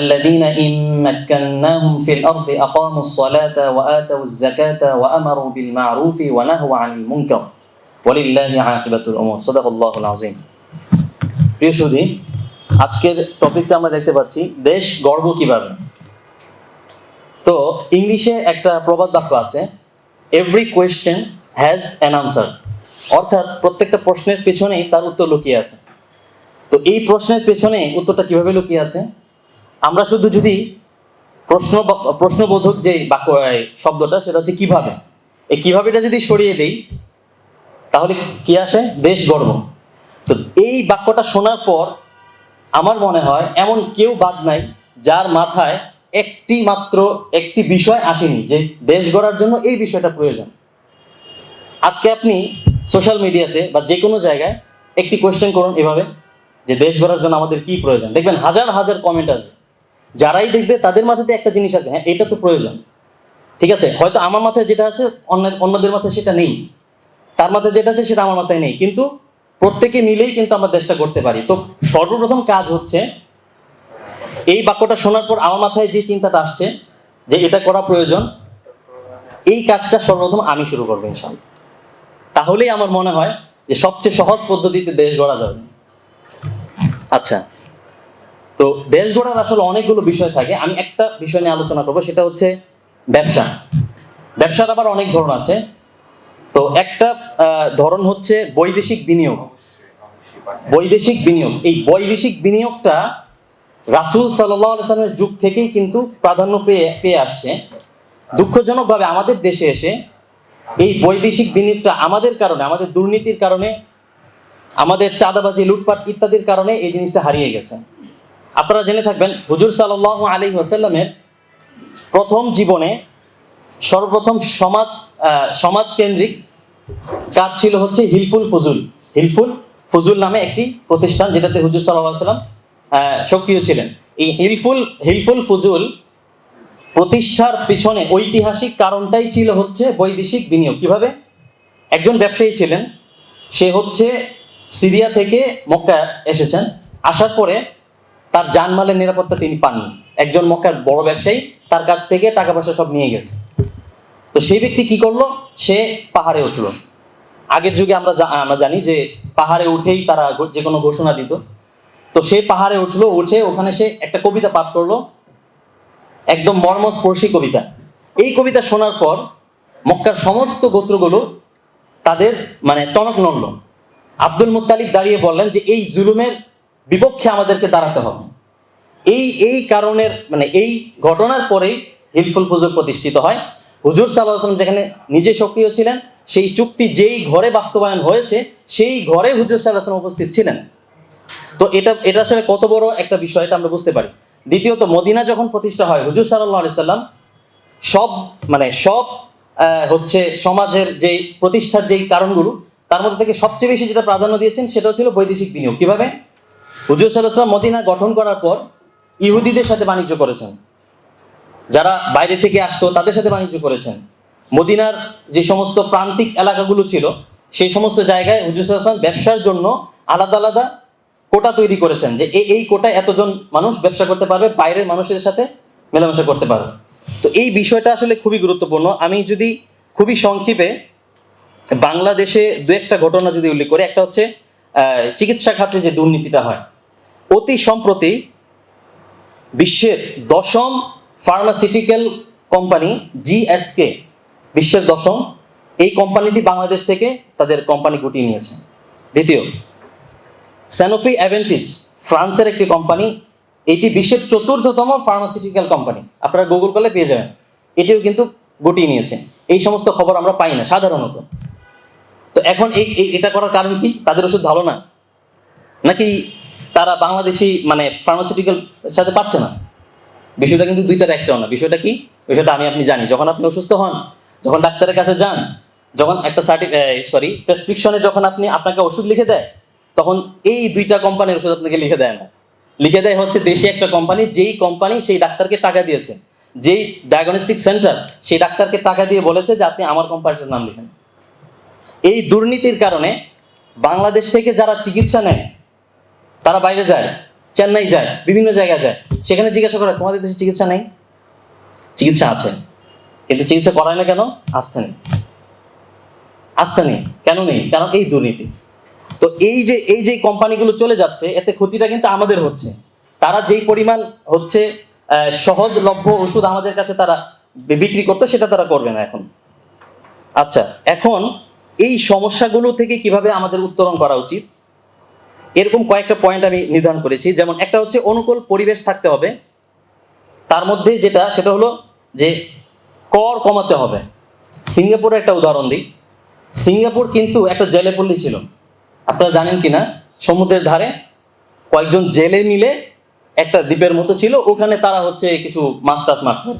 الذين إن مكناهم في الأرض أقاموا الصلاة وآتوا الزكاة وأمروا بالمعروف ونهوا عن المنكر ولله عاقبة الأمور صدق الله العظيم প্রিয় সুধী আজকের টপিকটা আমরা দেখতে পাচ্ছি দেশ গর্ব কিভাবে তো ইংলিশে একটা প্রবাদ বাক্য আছে every question has an answer অর্থাৎ প্রত্যেকটা প্রশ্নের পেছনেই তার উত্তর লুকিয়ে আছে তো এই প্রশ্নের পেছনে উত্তরটা কিভাবে লুকিয়ে আছে আমরা শুধু যদি প্রশ্ন প্রশ্নবোধক যে বাক্য শব্দটা, সেটা হচ্ছে কীভাবে? এই কিভাবেটা যদি সরিয়ে দেই, তাহলে কি আসে? দেশ গর্ব। তো এই বাক্যটা শোনার পর আমার মনে হয় এমন কেউ বাদ নাই যার মাথায় একটি মাত্র, একটি বিষয় আসেনি যে দেশ গড়ার জন্য এই বিষয়টা প্রয়োজন। আজকে আপনি সোশ্যাল মিডিয়াতে বা যে কোনো জায়গায় একটি কোয়েশ্চেন করুন এভাবে যে দেশ গড়ার জন্য আমাদের কি প্রয়োজন? দেখবেন হাজার হাজার কমেন্ট আসবে। যারাই দেখবে তাদের মাথাতে একটা জিনিস আসবে হ্যাঁ এটা তো প্রয়োজন। ঠিক আছে? হয়তো আমার মাথায় যেটা আছে অন্য অন্যদের মাথায় সেটা নেই। তার মাথায় যেটা আছে, সেটা আমার মাথায় নেই। কিন্তু প্রত্যেকে মিলেই কিন্তু আমরা দেশটা করতে পারি। তো সর্বপ্রথম কাজ হচ্ছে, এই বাক্যটা শোনার পর আমার মাথায় যে চিন্তাটা আসছে, যে এটা করা প্রয়োজন, এই কাজটা সর্বপ্রথম আমি শুরু করব ইনশাল্লাহ তাহলেই আমার মনে হয় যে সবচেয়ে সহজ পদ্ধতিতে দেশ গড়া যাবে। আচ্ছা তো দেশ গড়ার আসলে অনেকগুলো বিষয় থাকে। আমি একটা বিষয় নিয়ে আলোচনা করব, সেটা হচ্ছে ব্যবসা। ব্যবসার আবার অনেক ধরন আছে। তো একটা ধরন হচ্ছে বৈদেশিক বিনিয়োগ। বৈদেশিক বিনিয়োগ। এই বৈদেশিক বিনিয়োগটা রাসূল সাল্লামের যুগ থেকেই কিন্তু প্রাধান্য পেয়ে পেয়ে আসছে। দুঃখজনকভাবে আমাদের দেশে এসে এই বৈদেশিক বিনিয়োগটা আমাদের কারণে, আমাদের দুর্নীতির কারণে, আমাদের চাঁদাবাজি, লুটপাট ইত্যাদির কারণে এই জিনিসটা হারিয়ে গেছে। আপনারা জেনে থাকবেন হুজুর সাল্লাহ আলী ওয়াসাল্লামের প্রথম জীবনে সর্বপ্রথম সমাজ আহ, সমাজকেন্দ্রিক কাজ ছিল হচ্ছে হিলফুল ফজুল। হিলফুল ফজুল নামে একটি প্রতিষ্ঠান যেটাতে হুজুর সাল্লাহ সাল্লাম সক্রিয় ছিলেন। এই হিলফুল হিলফুল ফজুল প্রতিষ্ঠার পিছনে ঐতিহাসিক কারণটাই ছিল হচ্ছে বৈদেশিক বিনিয়োগ। কীভাবে? একজন ব্যবসায়ী ছিলেন সে হচ্ছে সিরিয়া থেকে মক্কা এসেছেন। আসার পরে তার জানমালের নিরাপত্তা তিনি পাননি। একজন মক্কার বড় ব্যবসায়ী তার কাছ থেকে টাকা পয়সা সব নিয়ে গেছে। তো সেই ব্যক্তি কি করল? সে পাহাড়ে উঠল। আগের যুগে আমরা আমরা জানি যে পাহাড়ে উঠেই তারা যে কোনো ঘোষণা দিত। তো সে পাহাড়ে উঠল, উঠে ওখানে সে একটা কবিতা পাঠ করল। একদম মর্মস্পর্শী কবিতা। এই কবিতা শোনার পর মক্কার সমস্ত গোত্রগুলো তাদের মানে টনক নড়ল। আব্দুল মুত্তালিব দাঁড়িয়ে বললেন যে, এই জুলুমের বিপক্ষে আমাদেরকে দাঁড়াতে হবে। এই এই কারণের মানে এই ঘটনার পরেই হিলফুল ফুজুর প্রতিষ্ঠিত হয়। হুজুর সাল্লাহ যেখানে নিজে সক্রিয় ছিলেন, সেই চুক্তি যেই ঘরে বাস্তবায়ন হয়েছে, সেই ঘরে হুজুর সাল্লাহ উপস্থিত ছিলেন। তো এটা এটা আসলে কত বড় একটা বিষয়, এটা আমরা বুঝতে পারি। দ্বিতীয়ত, মদিনা যখন প্রতিষ্ঠা হয়, হুজুর সাল্লাহ আলি সাল্লাম সব মানে সব হচ্ছে সমাজের যেই প্রতিষ্ঠার যেই কারণগুলো, তার মধ্যে থেকে সবচেয়ে বেশি যেটা প্রাধান্য দিয়েছেন, সেটা ছিল বৈদেশিক বিনিয়োগ। কীভাবে? হুজুর সাল্লাহ মদিনা গঠন করার পর ইহুদিদের সাথে বাণিজ্য করেছেন। যারা বাইরে থেকে আসতো, তাদের সাথে বাণিজ্য করেছেন। মদিনার যে সমস্ত প্রান্তিক এলাকাগুলো ছিল, সেই সমস্ত জায়গায় হুজুর ওয়াসাল্লাম ব্যবসার জন্য আলাদা আলাদা কোটা তৈরি করেছেন যে এই এই কোটায় এতজন মানুষ ব্যবসা করতে পারবে, বাইরের মানুষের সাথে মেলামেশা করতে পারবে। তো এই বিষয়টা আসলে খুবই গুরুত্বপূর্ণ। আমি যদি খুবই সংক্ষেপে বাংলাদেশে দু একটা ঘটনা যদি উল্লেখ করি, একটা হচ্ছে চিকিৎসা খাতে যে দুর্নীতিটা হয় অতি সম্প্রতি বিশ্বের দশম ফার্মাসিউটিক্যাল কোম্পানি জিএসকে বিশ্বের দশম, এই কোম্পানিটি বাংলাদেশ থেকে তাদের কোম্পানি গুটিয়ে নিয়েছে। দ্বিতীয় স্যানোফি অ্যাভেন্টিজ ফ্রান্সের একটি কোম্পানি এটি বিশ্বের চতুর্থতম ফার্মাসিউটিক্যাল কোম্পানি আপনারা গুগল করলে পেয়ে যাবেন। এটিও কিন্তু গুটিয়ে নিয়েছে। এই সমস্ত খবর আমরা পাই না, সাধারণত। তো এখন এই- এটা করার কারণ কি? তাদের ওষুধ ভালো না? নাকি তারা বাংলাদেশি মানে ফার্মাসিউটিক্যাল সাথে পাচ্ছে না। বিষয়টা কিন্তু দুইটার একটাও না বিষয়টা কি? বিষয়টা আমি আপনি জানি। যখন আপনি অসুস্থ হন, যখন ডাক্তারের কাছে যান, যখন একটা সার্টি সরি প্রেসক্রিপশনে যখন আপনি আপনাকে ওষুধ লিখে দেয়, তখন এই দুইটা কোম্পানির ওষুধ আপনাকে লিখে দেয় না। লিখে দেয় হচ্ছে দেশি একটা কোম্পানি যেই কোম্পানি সেই ডাক্তারকে টাকা দিয়েছে। যেই ডায়াগনস্টিক সেন্টার সেই ডাক্তারকে টাকা দিয়ে বলেছে যে, আপনি আমার কোম্পানিটার নাম লিখেন। এই দুর্নীতির কারণে বাংলাদেশ থেকে যারা চিকিৎসা নেয় তারা বাইরে যায়, চেন্নাই যায়, বিভিন্ন জায়গায় যায়। সেখানে জিজ্ঞাসা করে, তোমাদের দেশে চিকিৎসা নেই? চিকিৎসা আছে। কিন্তু চিকিৎসা করায় না কেন? আস্থা নেই। আস্থা নেই? কেন নেই? কারণ এই দুর্নীতি। তো এই যে এই যে কোম্পানিগুলো চলে যাচ্ছে, এতে ক্ষতিটা কিন্তু আমাদের হচ্ছে। তারা যেই পরিমাণ হচ্ছে সহজলভ্য ওষুধ আমাদের কাছে তারা বিক্রি করতো, সেটা তারা করবে না এখন। আচ্ছা এখন এই সমস্যাগুলো থেকে কীভাবে আমাদের উত্তরণ করা উচিত? এরকম কয়েকটা পয়েন্ট আমি নির্ধারণ করেছি। যেমন একটা হচ্ছে অনুকূল পরিবেশ থাকতে হবে। তার মধ্যে যেটা, সেটা হলো যে কর কমাতে হবে। সিঙ্গাপুরের একটা উদাহরণ দিই। সিঙ্গাপুর কিন্তু একটা জেলে পল্লী ছিল। আপনারা জানেন কি না সমুদ্রের ধারে কয়েকজন জেলে মিলে একটা দ্বীপের মতো ছিল। ওখানে তারা হচ্ছে কিছু মাছ টাছ মারত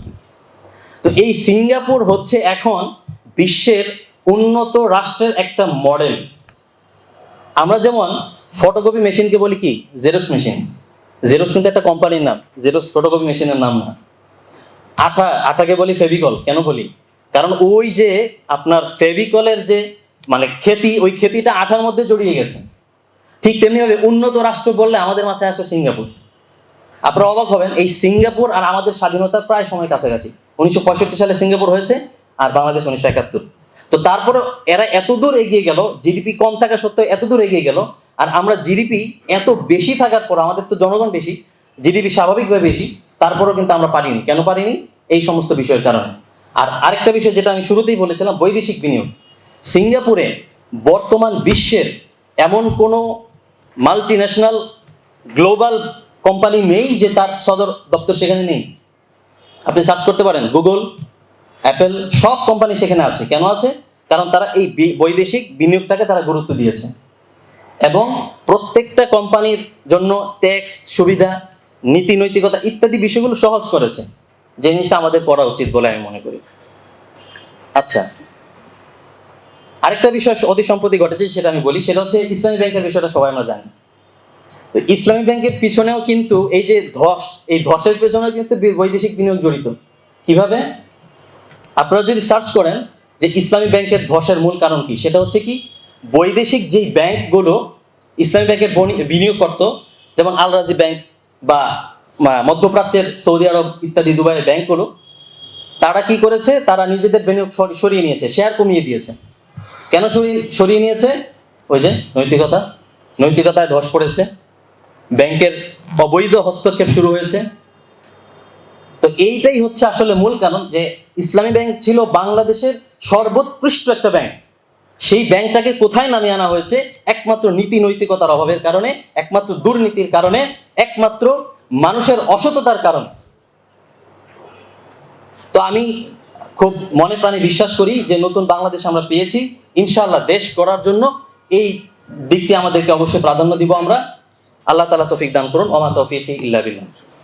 তো এই সিঙ্গাপুর হচ্ছে এখন বিশ্বের উন্নত রাষ্ট্রের একটা মডেল আমরা যেমন ফটোকপি মেশিনকে বলি কি? জেরক্স মেশিন জেরক্স কিন্তু একটা কোম্পানির নাম। জেরক্স ফটোকপি মেশিনের নাম না। আঠা, আঠাকে বলি ফেভিকল কেন বলি? কারণ ওই যে আপনার ফেভিকলের যে মানে খেতি, ওই খেতিটা আঠার মধ্যে জড়িয়ে গেছে। ঠিক তেমনিভাবে উন্নত রাষ্ট্র বললে আমাদের মাথায় আসে সিঙ্গাপুর। আপনারা অবাক হবেন, এই সিঙ্গাপুর আর আমাদের স্বাধীনতার প্রায় সময় কাছাকাছি। উনিশশো পঁয়ষট্টি সালে সিঙ্গাপুর হয়েছে আর বাংলাদেশ উনিশশো একাত্তর। তো তারপরে এরা এত দূর এগিয়ে গেল জিডিপি কম থাকা সত্ত্বেও এত দূর এগিয়ে গেল আর আমরা জিডিপি এত বেশি থাকার পর, আমাদের তো জনগণ বেশি জিডিপি স্বাভাবিকভাবে বেশি, তারপরেও কিন্তু আমরা পারিনি। কেন পারিনি? এই সমস্ত বিষয়ের কারণে। আর আরেকটা বিষয় যেটা আমি শুরুতেই বলেছিলাম, বৈদেশিক বিনিয়োগ। সিঙ্গাপুরে বর্তমান বিশ্বের এমন কোনো মাল্টি ন্যাশনাল গ্লোবাল কোম্পানি নেই যে তার সদর দপ্তর সেখানে নেই। আপনি সার্চ করতে পারেন গুগল অ্যাপেল সব কোম্পানি সেখানে আছে। কেন আছে? কারণ তারা এই বৈদেশিক বিনিয়োগটাকে তারা গুরুত্ব দিয়েছে। এবং প্রত্যেকটা কোম্পানির জন্য ট্যাক্স সুবিধা, নীতি, নৈতিকতা ইত্যাদি বিষয়গুলো সহজ করেছে। জিনিসটা আমাদের পড়া উচিত বলে আমি মনে করি। আচ্ছা আরেকটা বিষয় অতি সম্প্রতি ঘটেছে সেটা আমি বলি, সেটা হচ্ছে ইসলামী ব্যাংকের বিষয়টা সবাই আমরা জানি। ইসলামী ব্যাংকের পিছনেও কিন্তু এই যে ধস, এই ধসের পেছনেও কিন্তু বৈদেশিক বিনিয়োগ জড়িত। কীভাবে? আপনারা যদি সার্চ করেন যে ইসলামী ব্যাংকের ধসের মূল কারণ কি, সেটা হচ্ছে কি বৈদেশিক যেই ব্যাংকগুলো ইসলামী ব্যাংকের বনি- বিনিয়োগ করতো, যেমন আলরাজি ব্যাংক বা মধ্যপ্রাচ্যের সৌদি আরব ইত্যাদি দুবাইয়ের ব্যাংকগুলো, তারা কি করেছে? তারা নিজেদের বিনিয়োগ সরিয়ে নিয়েছে শেয়ার কমিয়ে দিয়েছে। কেন সরিয়ে সরিয়ে নিয়েছে? ওই যে নৈতিকতা, নৈতিকতায় ধস পড়েছে, ব্যাংকের অবৈধ হস্তক্ষেপ শুরু হয়েছে। তো এইটাই হচ্ছে আসলে মূল কারণ যে ইসলামী ব্যাংক ছিল বাংলাদেশের সর্বোৎকৃষ্ট একটা ব্যাংক। সেই ব্যাংকটাকে কোথায় নামিয়ে আনা হয়েছে? একমাত্র নীতি নৈতিকতার অভাবের কারণে, একমাত্র দুর্নীতির কারণে, একমাত্র মানুষের অসততার কারণে। তো আমি খুব মনে প্রাণে বিশ্বাস করি যে নতুন বাংলাদেশ আমরা পেয়েছি। ইনশাআল্লাহ দেশ গড়ার জন্য এই দিকটি আমাদেরকে অবশ্যই প্রাধান্য দিব আমরা। আল্লাহ তালা তৌফিক দান করুন। ওমা তৌফিক ইল্লা বিল্লাহ।